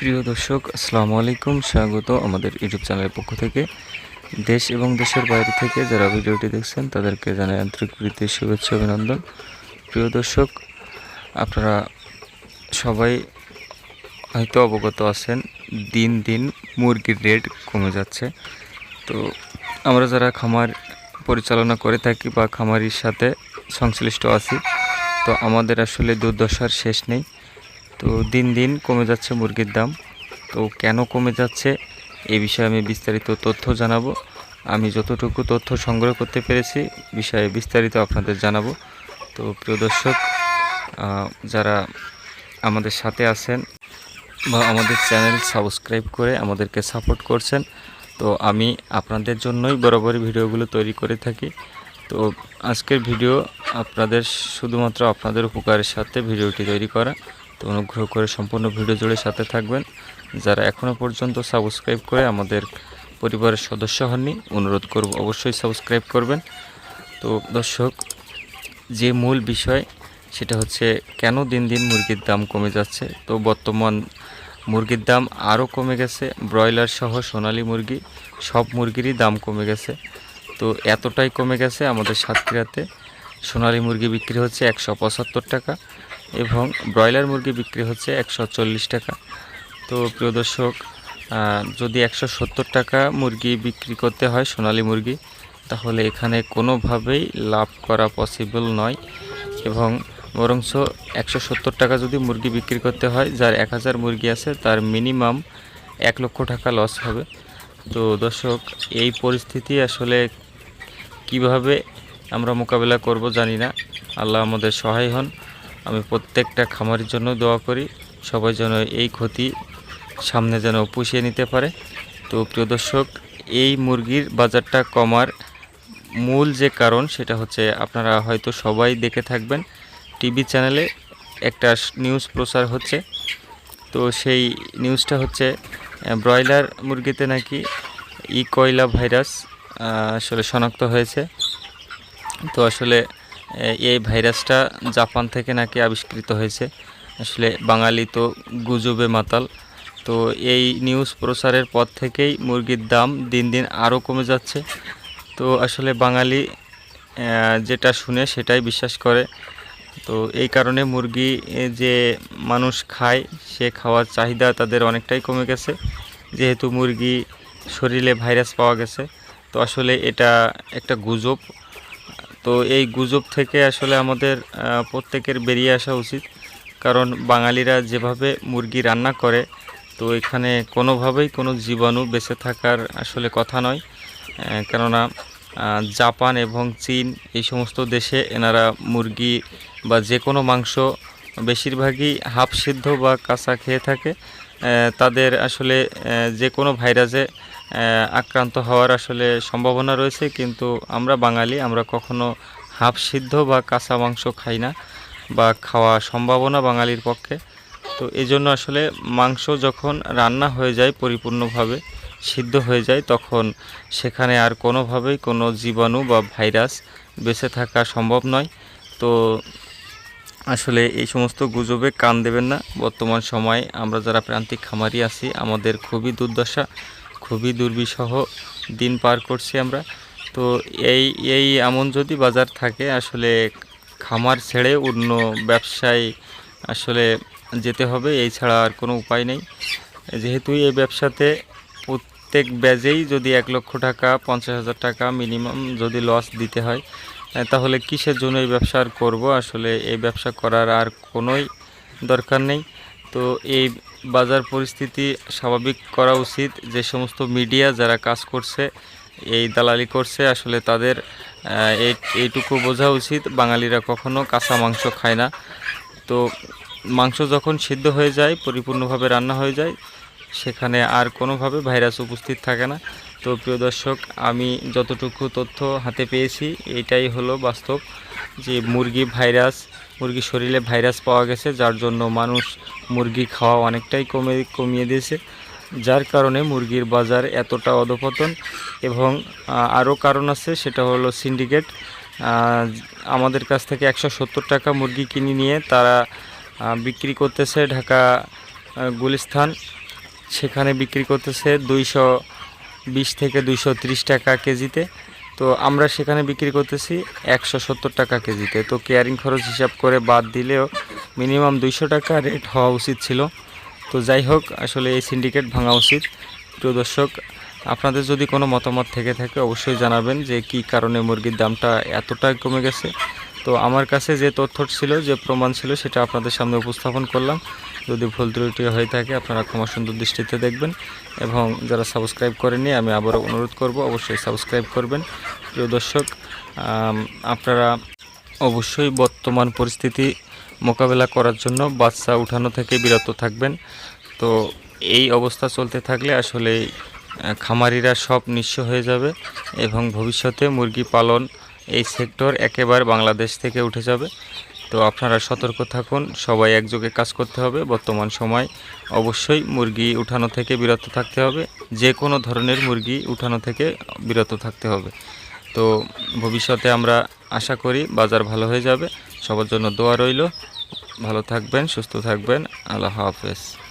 প্রিয় দর্শক, আসসালামু আলাইকুম, স্বাগত আমাদের ইউটিউব চ্যানেলের পক্ষ থেকে। দেশ এবং দেশের বাইরে থেকে যারা ভিডিওটি দেখছেন, তাদেরকে জানাই আন্তরিক প্রীতি, শুভেচ্ছা, অভিনন্দন। প্রিয় দর্শক, আপনারা সবাই হয়তো অবগত আছেন, দিন দিন মুরগির রেট কমে যাচ্ছে। তো আমরা যারা খামার পরিচালনা করে থাকি বা খামারির সাথে সংশ্লিষ্ট আছি, তো আমাদের আসলে দুর্দশার শেষ নেই। তো দিন দিন কমে যাচ্ছে মুরগির দাম। তো কেন কমে যাচ্ছে এ বিষয়ে আমি বিস্তারিত তথ্য জানাব। আমি যতটুকু তথ্য সংগ্রহ করতে পেরেছি, বিষয়ে বিস্তারিত আপনাদের জানাব। তো প্রিয় দর্শক যারা আমাদের সাথে আছেন বা আমাদের চ্যানেল সাবস্ক্রাইব করে আমাদেরকে সাপোর্ট করছেন, তো আমি আপনাদের জন্যই বরাবরই ভিডিওগুলো তৈরি করে থাকি। তো আজকের ভিডিও আপনাদের শুধুমাত্র আপনাদের উপকারের সাথে ভিডিওটি তৈরি করা। তো অনুগ্রহ করে সম্পূর্ণ ভিডিও জুড়ে সাথে থাকবেন। যারা এখনও পর্যন্ত সাবস্ক্রাইব করে আমাদের পরিবারের সদস্য হননি, অনুরোধ করব অবশ্যই সাবস্ক্রাইব করবেন। তো দর্শক, যে মূল বিষয়, সেটা হচ্ছে কেন দিন দিন মুরগির দাম কমে যাচ্ছে? তো বর্তমান মুরগির দাম আরও কমে গেছে। ব্রয়লার সহ সোনালী মুরগি, সব মুরগিরই দাম কমে গেছে। তো এতটাই কমে গেছে আমাদের সাতক্ষীরাতে। সোনালী মুরগি বিক্রি হচ্ছে একশো পঁচাত্তর টাকা। এবং ব্রয়লার মুরগি বিক্রি হচ্ছে একশো চল্লিশ টাকা। তো প্রিয় দর্শক যদি একশো সত্তর টাকা মুরগি বিক্রি করতে হয় সোনালী মুরগি, তাহলে এখানে কোনোভাবেই লাভ করা পসিবল নয় এবং বরঞ্চ একশো টাকা যদি মুরগি বিক্রি করতে হয়, যার এক হাজার মুরগি আছে, তার মিনিমাম এক লক্ষ টাকা লস হবে। তো দর্শক, এই পরিস্থিতি আসলে কীভাবে আমরা মোকাবেলা করব জানি না। আল্লাহ আমাদের সহায় হন। আমি প্রত্যেকটা খামারের জন্য দোয়া করি, সবাই যেন এই ক্ষতি সামনে যেন পুষিয়ে নিতে পারে। তো প্রিয় দর্শক, এই মুরগির বাজারটা কমার মূল যে কারণ সেটা হচ্ছে আপনারা হয়তো সবাই দেখে থাকবেন, টিভি চ্যানেলে একটা নিউজ প্রচার হচ্ছে। তো সেই নিউজটা হচ্ছে ব্রয়লার মুরগিতে নাকি ই কয়লা ভাইরাস আসলে শনাক্ত হয়েছে। তো আসলে এই ভাইরাসটা জাপান থেকে নাকি আবিষ্কৃত হয়েছে। আসলে বাঙালি তো গুজবে মাতাল। তো এই নিউজ প্রচারের পর থেকেই মুরগির দাম দিন দিন আরও কমে যাচ্ছে। তো আসলে বাঙালি যেটা শুনে সেটাই বিশ্বাস করে। তো এই কারণে মুরগি যে মানুষ খায়, সে খাওয়ার চাহিদা তাদের অনেকটাই কমে গেছে। যেহেতু মুরগি শরীরে ভাইরাস পাওয়া গেছে। তো আসলে এটা একটা গুজব। তো এই গুজব থেকে আসলে আমাদের প্রত্যেকের বেরিয়ে আসা উচিত। কারণ বাঙালিরা যেভাবে মুরগি রান্না করে, তো এখানে কোনোভাবেই কোনো জীবাণু বেঁচে থাকার আসলে কথা নয়। কেননা জাপান এবং চীন এই সমস্ত দেশে এনারা মুরগি বা যে কোনো মাংস বেশিরভাগই হাফ সিদ্ধ বা কাঁচা খেয়ে থাকে। তাদের আসলে যে কোনো ভাইরাসে আক্রান্ত হওয়ার আসলে সম্ভাবনা রয়েছে, কিন্তু আমরা বাঙালি, আমরা কখনো হাফ সিদ্ধ বা কাঁচা মাংস খাই না বা খাওয়া সম্ভাবনা বাঙালির পক্ষে। তো এই জন্য আসলে মাংস যখন রান্না হয়ে যায় পরিপূর্ণভাবে, সিদ্ধ হয়ে যায়, তখন সেখানে আর কোনোভাবেই কোনো জীবাণু বা ভাইরাস বেঁচে থাকা সম্ভব নয়। তো আসলে এই সমস্ত গুজবে কান দেবেন না। বর্তমান সময়ে আমরা যারা প্রান্তিক খামারি আছি, আমাদের খুবই দুর্দশা। খুবই দুর্বিষহ দিন পার করছি আমরা। তো এই এই এমন যদি বাজার থাকে, আসলে খামার ছেড়ে অন্য ব্যবসায় আসলে যেতে হবে, এই ছাড়া আর কোনো উপায় নেই। যেহেতু এই ব্যবসাতে প্রত্যেক ব্যাজেই যদি এক লক্ষ টাকা, পঞ্চাশ হাজার টাকা মিনিমাম যদি লস দিতে হয় তাহলে কিসের জন্য এই ব্যবসা আর করব? আসলে এই ব্যবসা করার আর কোনোই দরকার নেই। তো এই বাজার পরিস্থিতি স্বাভাবিক করা উচিত। যে সমস্ত মিডিয়া যারা কাজ করছে, এই দালালি করছে, আসলে তাদের এই, এইটুকু বোঝা উচিত। বাঙালিরা কখনো কাঁচা মাংস খায় না। তো মাংস যখন সিদ্ধ হয়ে যায়, পরিপূর্ণভাবে রান্না হয়ে যায়, সেখানে আর কোনোভাবে ভাইরাস উপস্থিত থাকে না। তো প্রিয় দর্শক, আমি যতটুকু তথ্য হাতে পেয়েছি, এটাই হলো বাস্তব যে মুরগি ভাইরাস মুরগির শরীরে ভাইরাস পাওয়া গেছে, যার জন্য মানুষ মুরগি খাওয়া অনেকটাই কমে, কমিয়ে দিয়েছে, যার কারণে মুরগির বাজার এতটা অধপতন। এবং আরও কারণ আছে, সেটা হলো সিন্ডিকেট আমাদের কাছ থেকে একশো সত্তর টাকা মুরগি কিনে নিয়ে তারা বিক্রি করতেছে ঢাকা গুলিস্থান সেখানে বিক্রি করতেছে দুইশো বিশ থেকে দুইশো ত্রিশ টাকা কেজিতে। তো আমরা সেখানে বিক্রি করতেছি একশো সত্তর টাকা কেজিতে। তো কেয়ারিং খরচ হিসাব করে বাদ দিলেও মিনিমাম দুইশো টাকা রেট হওয়া উচিত ছিল। তো যাই হোক, আসলে এই সিন্ডিকেট ভাঙা উচিত। প্রিয় দর্শক, আপনাদের যদি কোনো মতামত থেকে থাকে অবশ্যই জানাবেন যে কি কারণে মুরগির দামটা এতটাই কমে গেছে। তো আমার কাছে যে তথ্য ছিল, যে প্রমাণ ছিল, সেটা আপনাদের সামনে উপস্থাপন করলাম। যদি ভুল ত্রুটি হয়ে থাকে, আপনারা ক্ষমা সুন্দর দৃষ্টিতে দেখবেন এবং যারা সাবস্ক্রাইব করেনি আমি আবারও অনুরোধ করব, অবশ্যই সাবস্ক্রাইব করবেন। প্রিয় দর্শক আপনারা অবশ্যই বর্তমান পরিস্থিতি মোকাবেলা করার জন্য বাচ্চা উঠানো থেকে বিরত থাকবেন। তো এই অবস্থা চলতে থাকলে আসলে খামারিরা সব নিঃস্ব হয়ে যাবে এবং ভবিষ্যতে মুরগি পালন এই সেক্টর একেবারে বাংলাদেশ থেকে উঠে যাবে। তো আপনারা সতর্ক থাকুন, সবাই একযোগে কাজ করতে হবে। বর্তমান সময় অবশ্যই মুরগি উঠানো থেকে বিরত থাকতে হবে। যে কোনো ধরনের মুরগি উঠানো থেকে বিরত থাকতে হবে। তো ভবিষ্যতে আমরা আশা করি বাজার ভালো হয়ে যাবে। সবার জন্য দোয়া রইল। ভালো থাকবেন, সুস্থ থাকবেন। আল্লাহ হাফেজ।